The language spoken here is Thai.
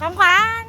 ของขวัญ